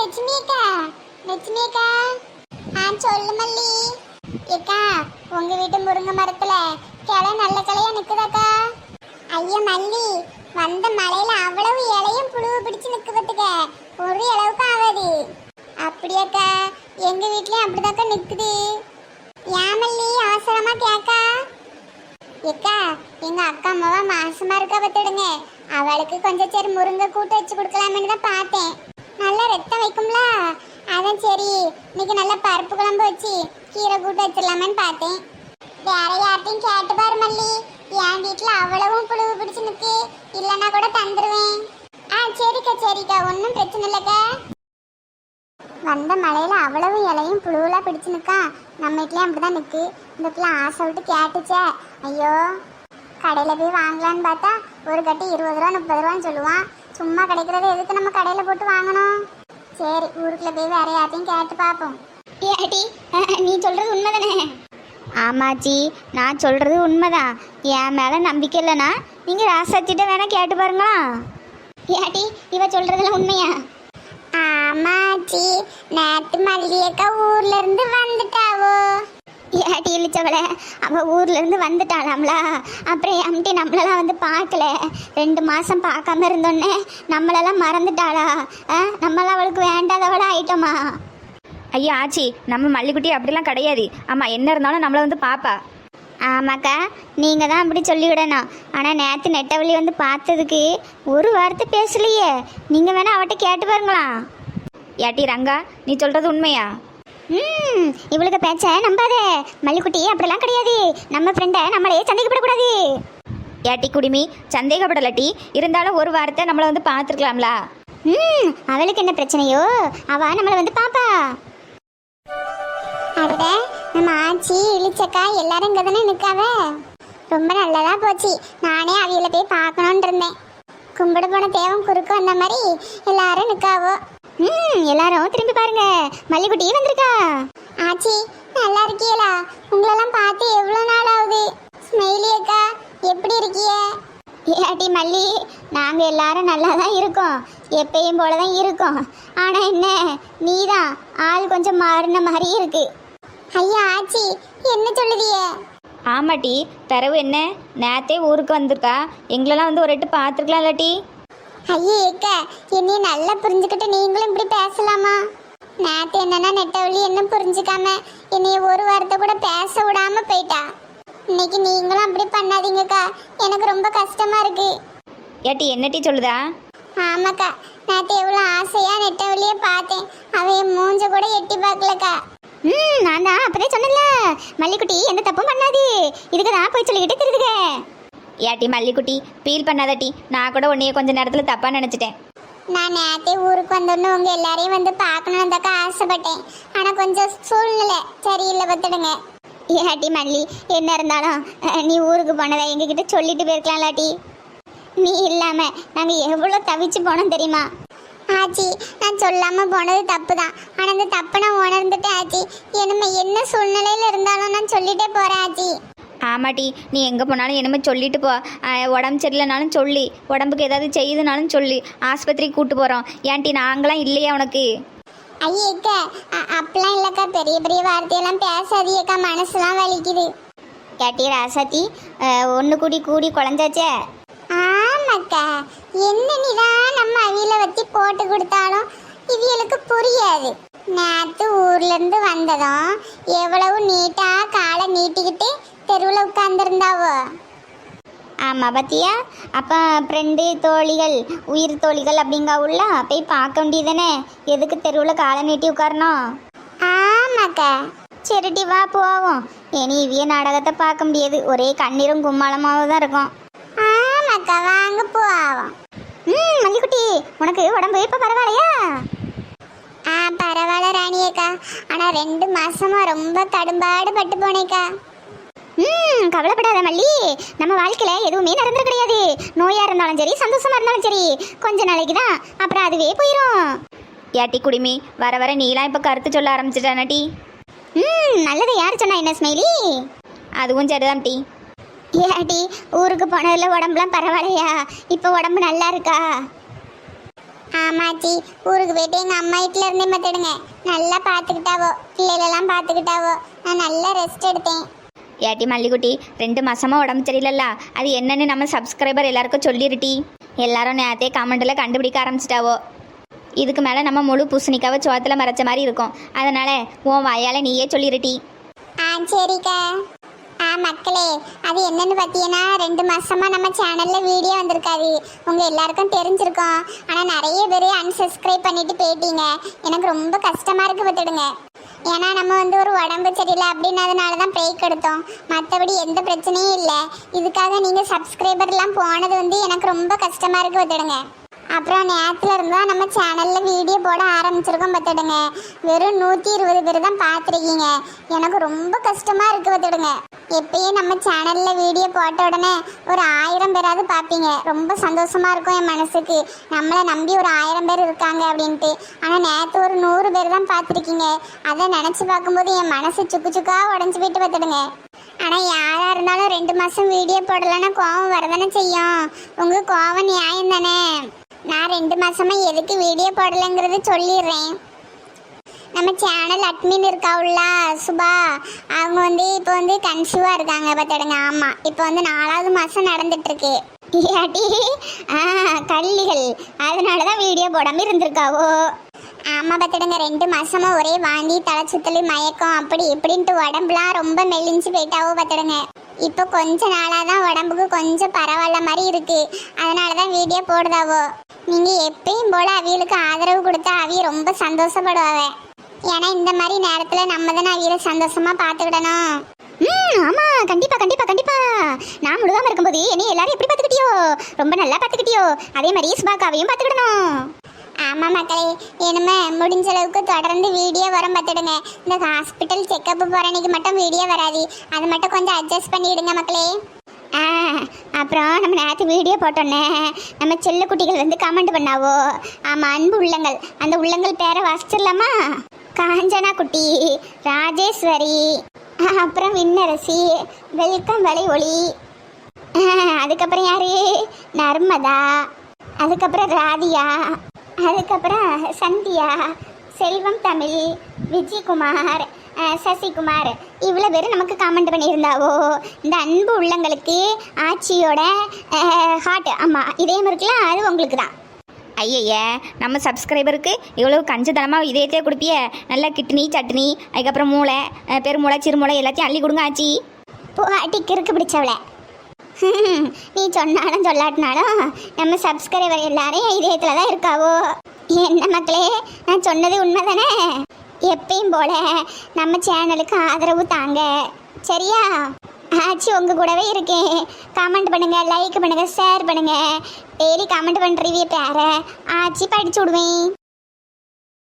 லட்சுமிக்கா அக்கா ஆ சொல்லு மல்லி. ஏக்கா உங்க வீட்டு முருங்கை மரத்துல கிளை நல்ல கிளையா நிக்குதாக்கா? ஐயா மல்லி வந்த மழையில அவ்வளவு இலையும் புழுவு பிடிச்சு நிக்குதுக்க ஒரு இளவுக்கு ஆகாது. அப்படியாக்கா எங்க வீட்லயும் அப்படிதாக்கா நிக்குது. ஏன் மல்லி அவசரமா கேக்கா. ஏக்கா எங்க அக்கா அம்மாவா மாசமா இருக்கா பத்துடுங்க. அவளுக்கு கொஞ்சம் சரி முருங்கை கூட்டு வச்சு கொடுக்கலாமேன்னு தான் பார்த்தேன். நல்லா ரத்தம் வைக்கும்ல? அதான் சரி. இன்னைக்கு நல்லா பருப்பு குழம்பு வச்சு கீரை கூட்டு வச்சிடலாமேன்னு பார்த்தேன். வேற யார்ட்டையும் கேட்டு பாரு மல்லி. என் வீட்டில் அவ்வளவும் புழுவு பிடிச்சு நிற்கு இல்லைன்னா கூட தந்துடுவேன் ஆ சரிக்கா சரிக்கா. ஒன்றும் பிரச்சனை இல்லைக்கா. வந்த மழையில் அவ்வளவு இலையும் புழுவெலாம் பிடிச்சு நிற்கா நம்ம அப்படி தான் நிற்கு இந்த பிள்ளை ஆசை விட்டு கேட்டுச்சே. ஐயோ கடையில் போய் வாங்கலான்னு பார்த்தா ஒரு கட்டி இருபது ரூபா முப்பது ரூபான்னு சொல்லுவான். சும்மா கிடைக்கிறது எதுக்கு நம்ம கடையில போட்டு வாங்கணும்? சரி ஊருக்குள்ள போய் வேற யார்த்தையும் கேட்டு பார்ப்போம். ஏடி நீ சொல்றது உண்மைதானே? ஆமாச்சி நான் சொல்கிறது உண்மைதான். என் மேலே நம்பிக்கை இல்லைனா நீங்கள் ராசாச்சிட்ட வேணா கேட்டு பாருங்களா? ஏடி இவ சொல்றதுல உண்மையா? ஆமாச்சி நேற்று மல்லியக்கா ஊர்ல இருந்து வந்துட்டாவோ. ஏட்டி இழிச்சவளை? அவள் ஊர்லேருந்து வந்துட்டாளாம்ல? அப்புறம் எம்டி நம்மளெல்லாம் வந்து பார்க்கல. ரெண்டு மாதம் பார்க்காம இருந்தோன்னே நம்மளெல்லாம் மறந்துட்டாளா? ஆ நம்மளாம் அவளுக்கு வேண்டாதவளா ஆயிட்டோமா? ஐயா ஆச்சி நம்ம மல்லிக்குட்டி அப்படிலாம் கிடையாது. ஆமாம் என்ன இருந்தாலும் நம்மளை வந்து பாப்பா. ஆமாக்கா நீங்கள் தான் அப்படி சொல்லிவிடணும். ஆனால் நேற்று நெட்டவழி வந்து பார்த்ததுக்கு ஒரு வார்த்தை பேசலையே. நீங்கள் வேணா அவட்ட கேட்டு பாருங்களா? ஏட்டி ரங்கா நீ சொல்கிறது உண்மையா? ம் இவளுக்கு பேச்ச நம்பாதே. மல்லிக்குட்டி அப்படிலாம் கிடையாது. நம்ம ஃப்ரெண்டை நம்மளே சந்தேகப்படக்கூடாது. ஏட்டி குடிமி சந்தேகப்படலட்டி. இருந்தாலும் ஒரு வாரத்தை நம்மளை வந்து பார்த்துருக்கலாம்ல. ம் அவளுக்கு என்ன பிரச்சனையோ? அவ நம்மளை வந்து பாப்பா. அட நம்ம ஆச்சி இழிச்சக்கா எல்லாரும் இங்க தானே நிக்காவ? ரொம்ப நல்லதா போச்சு. நானே அவியில போய் பார்க்கணும்னு இருந்தேன். கும்பிட போன தேவன் குறுக்க வந்த மாதிரி எல்லாரும் நிக்காவோ? ம் எல்லாரும் திரும்பி பாருங்க. மல்லிக்குட்டி வந்திருக்கா? ஆச்சி நல்லா இருக்கீங்களா உங்களெல்லாம் பார்த்து எவ்வளோ நாள் ஆகுது? ஸ்மெயிலி அக்கா எப்படி இருக்கிய? ஏட்டி மல்லி நாங்கள் எல்லாரும் நல்லா தான் இருக்கோம். எப்பயும் போல தான் இருக்கோம். ஆனால் என்ன நீ தான் ஆள் கொஞ்சம் மாறின மாதிரி இருக்கு. ஐயா ஆச்சி என்ன சொல்லுதியே? ஆமாட்டி தரவு என்ன? நேத்தே ஊருக்கு வந்திருக்கா. எங்களெல்லாம் வந்து ஒரு எட்டு பார்த்துருக்கலாம் இல்லாட்டி ஐயே ஏக்க என்னைய நல்லா புரிஞ்சுக்கிட்டு நீங்களும் இப்படி பேசலாமா? நேத்து என்னன்னா நெட்டவழி என்ன புரிஞ்சுக்காம என்னைய ஒரு வாரத்தை கூட பேச விடாம போயிட்டா. இன்னைக்கு நீங்களும் அப்படி பண்ணாதீங்கக்கா. எனக்கு ரொம்ப கஷ்டமா இருக்கு. ஏட்டி என்னட்டி சொல்லுதா? ஆமாக்கா நேத்து எவ்வளவு ஆசையா நெட்டவழிய பார்த்தேன். அவ என் மூஞ்ச கூட எட்டி பார்க்கலக்கா. ம் நான் தான் அப்பதே சொன்னல மல்லிக்குட்டி எந்த தப்பும் பண்ணாது. இதுக்கு தான் போய் சொல்லிக்கிட்டு திருதுக ஏட்டி மல்லிக்குட்டி ஃபீல் பண்ணாதட்டி நான் கூட உன்னைய கொஞ்ச நேரத்தில் தப்பாக நினச்சிட்டேன். நான் நேத்தே ஊருக்கு வந்தோன்னு உங்கள் எல்லாரையும் வந்து பார்க்கணும்னு தாக்கா ஆசைப்பட்டேன். ஆனால் கொஞ்சம் சூழ்நிலை சரியில்லை பார்த்துடுங்க. ஏட்டி மல்லி என்ன இருந்தாலும் நீ ஊருக்கு போனதை எங்ககிட்ட சொல்லிட்டு போயிருக்கலாம் லாட்டி நீ இல்லாமல் நாங்கள் எவ்வளோ தவிச்சு போனோம் தெரியுமா? ஆச்சி நான் சொல்லாமல் போனது தப்பு தான் ஆனால் அந்த தப்பை நான் உணர்ந்துட்டேன் ஆச்சி. என்னமே என்ன சூழ்நிலையில் இருந்தாலும் நான் சொல்லிட்டே போகிறேன் ஆச்சி. ஆமாட்டி நீ எங்கே போனாலும் என்னமோ சொல்லிட்டு போ. உடம்பு சரியில்லைனாலும் சொல்லி. உடம்புக்கு ஏதாவது செய்யுதுனாலும் சொல்லி. ஆஸ்பத்திரிக்கு கூட்டு போகிறோம் ஏன்ட்டி நாங்களாம் இல்லையா உனக்கு? ஐயேக்கா அ- அப்பெல்லாம் இல்லக்கா. பெரிய பெரிய வார்த்தையெல்லாம் பேசாதீக்கா மனசுலாம் வலிக்குது. கேட்டி ராசாத்தி ஒன்று கூடி கூடி குழந்தாச்சே ஆமாக்கா. என்ன நீதான் நம்ம அவியில வச்சு போட்டு கொடுத்தாலும் இவியலுக்கு புரியாது. நேத்து ஊர்ல இருந்து வந்ததும் எவ்வளவு நீட்டா காலை நீட்டிக்கிட்டு தெருவில் உட்கார்ந்துருந்தாவோ? ஆமாம் பத்தியா? அப்போ ஃப்ரெண்டு தோழிகள் உயிர் தோழிகள் அப்படிங்க உள்ள போய் பார்க்க வேண்டியதானே எதுக்கு தெருவில் காலை நீட்டி உட்காரணும்? ஆமாக்கா. சரிட்டி வா போவோம். இனி இவிய நாடகத்தை பார்க்க முடியாது. ஒரே கண்ணீரும் கும்மாளமாகவும் தான் இருக்கும். ஆமாக்கா வாங்க போவோம். ம் மல்லிக்குட்டி உனக்கு உடம்பு இப்போ பரவாயில்லையா? ஆ பரவாயில்ல ராணியக்கா. ஆனா ரெண்டு மாசமா ரொம்ப கடும்பாடு பட்டு போனேக்கா. ம் கவலைப்படாத மல்லி. நம்ம வாழ்க்கையில எதுவுமே நடந்துட கிடையாது. நோயா இருந்தாலும் சரி சந்தோஷமா இருந்தாலும் சரி. கொஞ்ச நாளைக்கு தான் அப்புறம் அதுவே போயிடும் ஏட்டி குடிமி வர வர நீலாம் இப்போ கருத்து சொல்ல ஆரம்பிச்சிட்டானாட்டி ம் நல்லது யார் சொன்னா என்ன ஸ்மைலி? அதுவும் சரிதான் டி. ஏடி ஊருக்கு போனதுல உடம்புலாம் பரவாயில்லையா? இப்போ உடம்பு நல்லா இருக்கா? ஆமாச்சி ஊருக்கு போயிட்டு எங்க அம்மா வீட்டுல இருந்தே பார்த்துடுங்க. நல்லா பார்த்துக்கிட்டாவோ பிள்ளைகளெல்லாம் பார்த்துக்கிட்டாவோ. நான் நல்லா ரெஸ்ட் எடுத்தேன். ஏட்டி மல்லிகுட்டி ரெண்டு மாசமா உடம்பு சரியில்லல்ல. அது என்னன்னு நம்ம சப்ஸ்கிரைபர் எல்லாருக்கும் சொல்லிருட்டி. எல்லாரும் நேரத்தே கமெண்ட்டில் கண்டுபிடிக்க ஆரம்பிச்சிட்டாவோ. இதுக்கு மேலே நம்ம முழு பூசணிக்காவை சோத்தில் மறைச்ச மாதிரி இருக்கும். அதனால உன் வாயால் நீயே சொல்லிருட்டி. ஆ சரிக்கா. ஆ மக்களே அது என்னன்னு பார்த்தீங்கன்னா ரெண்டு மாசமா நம்ம சேனல்ல வீடியோ வந்திருக்காது. உங்க எல்லாருக்கும் தெரிஞ்சிருக்கோம். ஆனா நிறைய பேர் அன்சப்ஸ்கிரைப் பண்ணிட்டு போயிட்டீங்க. எனக்கு ரொம்ப கஷ்டமா இருக்கு பார்த்துடுங்க. ஏன்னா நம்ம வந்து ஒரு உடம்பு சரியில்லை அப்படின்னதுனால தான் பிரேக் எடுத்தோம். மற்றபடி எந்த பிரச்சனையும் இல்லை. இதுக்காக நீங்கள் சப்ஸ்கிரைபர்லாம் போனது வந்து எனக்கு ரொம்ப கஷ்டமாக இருக்குது பார்த்துடுங்க அப்புறம் நேரத்தில் இருந்தால் நம்ம சேனலில் வீடியோ போட ஆரம்பிச்சிருக்கோம் பார்த்துடுங்க. வெறும் நூற்றி இருபது பேர் தான் பார்த்துருக்கீங்க. எனக்கு ரொம்ப கஷ்டமாக இருக்குது பார்த்துடுங்க. எப்பயும் நம்ம சேனலில் வீடியோ போட்ட உடனே ஒரு ஆயிரம் பேராவது பார்ப்பீங்க. ரொம்ப சந்தோஷமாக இருக்கும் என் மனசுக்கு. நம்மளை நம்பி ஒரு ஆயிரம் பேர் இருக்காங்க அப்படின்ட்டு. ஆனால் நேற்று ஒரு நூறு பேர் தான் பார்த்துருக்கீங்க. அதை நினச்சி பார்க்கும்போது என் மனசு சுக்கு சுக்காக உடஞ்சு போயிட்டு பார்த்துடுங்க. ஆனால் யாராக இருந்தாலும் ரெண்டு மாதம் வீடியோ போடலைன்னா கோவம் வரதானே செய்யும். உங்கள் கோவம் நியாயம் தானே? நான் ரெண்டு மாசமா எதுக்கு வீடியோ போடலைங்கிறது சொல்லிடுறேன். நம்ம சேனல் அட்மின் இருக்காவுல்ல சுபா. அவங்க வந்து இப்போ வந்து கன்சியூவாக இருக்காங்க பார்த்துடுங்க. ஆமாம் இப்போ வந்து நாலாவது மாதம் நடந்துட்டுருக்கு. அடி ஆ கள்ளிகள் அதனால தான் வீடியோ போடாமல் இருந்திருக்காவோ. ஆமாம் பார்த்துடுங்க ரெண்டு மாதமாக ஒரே வாந்தி தலை சுத்தலி மயக்கம் அப்படி இப்படின்ட்டு உடம்புலாம் ரொம்ப மெலிஞ்சு போயிட்டாவோ பார்த்துடுங்க. இப்போ கொஞ்ச நாளாக தான் உடம்புக்கு கொஞ்சம் பரவாயில்ல மாதிரி இருக்கு. அதனால தான் வீடியோ போடுதாவோ. நீங்கள் எப்பயும் போல் அவியலுக்கு ஆதரவு கொடுத்தா அவிய ரொம்ப சந்தோஷப்படுவாவே. ஏன்னா இந்த மாதிரி நேரத்தில் நம்ம தானே அவியலை சந்தோஷமாக பார்த்துக்கிடணும். ம் ஆமா கண்டிப்பா கண்டிப்பா கண்டிப்பா. நான் முழுகாம இருக்கும்போது என்னை எல்லாரும் எப்படி பார்த்துக்கிட்டியோ? ரொம்ப நல்லா பார்த்துக்கிட்டியோ? அதே மாதிரி சுபாக்காவையும் பார்த்துக்கிடணும். ஆமாம் மக்களே இனிமே முடிஞ்ச அளவுக்கு தொடர்ந்து வீடியோ வரும் பார்த்துடுங்க. இந்த ஹாஸ்பிட்டல் செக்கப் போகிற மட்டும் வீடியோ வராது. அது மட்டும் கொஞ்சம் அட்ஜஸ்ட் பண்ணிவிடுங்க மக்களே. ஆ அப்புறம் நம்ம நேற்று வீடியோ போட்டோன்னே நம்ம செல்ல குட்டிகள் வந்து கமெண்ட் பண்ணாவோ? ஆமாம் அன்பு உள்ளங்கள். அந்த உள்ளங்கள் பேரை வாசிச்சிடலாமா? காஞ்சனா குட்டி ராஜேஸ்வரி அப்புறம் விண்ணரசி வெல்கம் வலை ஒளி. அதுக்கப்புறம் யார்? நர்மதா. அதுக்கப்புறம் ராதியா அதுக்கப்புறம் சந்தியா செல்வம் தமிழ் விஜயகுமார் சசிகுமார். இவ்வளோ பேர் நமக்கு காமெண்ட் பண்ணியிருந்தாவோ? இந்த அன்பு உள்ளங்களுக்கு ஆட்சியோட ஹார்ட் ஆமாம் இதயம் இருக்குல்ல அது உங்களுக்கு தான் ஐயய்ய நம்ம சப்ஸ்கிரைபருக்கு இவ்வளோ கஞ்சத்தனமாக இதயத்தையே கொடுப்பிய? நல்லா கிட்னி சட்னி அதுக்கப்புறம் மூளை பெருமூளை சிறுமூளை எல்லாத்தையும் அள்ளி கொடுங்க ஆச்சி. போட்டி கிறுக்கு பிடிச்சவள. நீ சொன்னாலும் சொல்லாட்டினாலும் நம்ம சப்ஸ்கிரைபர் எல்லாரும் இதயத்தில் தான் இருக்காவோ? என்ன மக்களே நான் சொன்னது உண்மை தானே எப்பயும் போல நம்ம சேனலுக்கு ஆதரவு தாங்க. சரியா? ஆச்சி உங்கள் கூடவே இருக்கேன். கமெண்ட் பண்ணுங்கள் லைக் பண்ணுங்கள் ஷேர் பண்ணுங்கள் டெய்லி கமெண்ட் பண்ணுறீங்க பேர ஆச்சி படிச்சு விடுவேன்.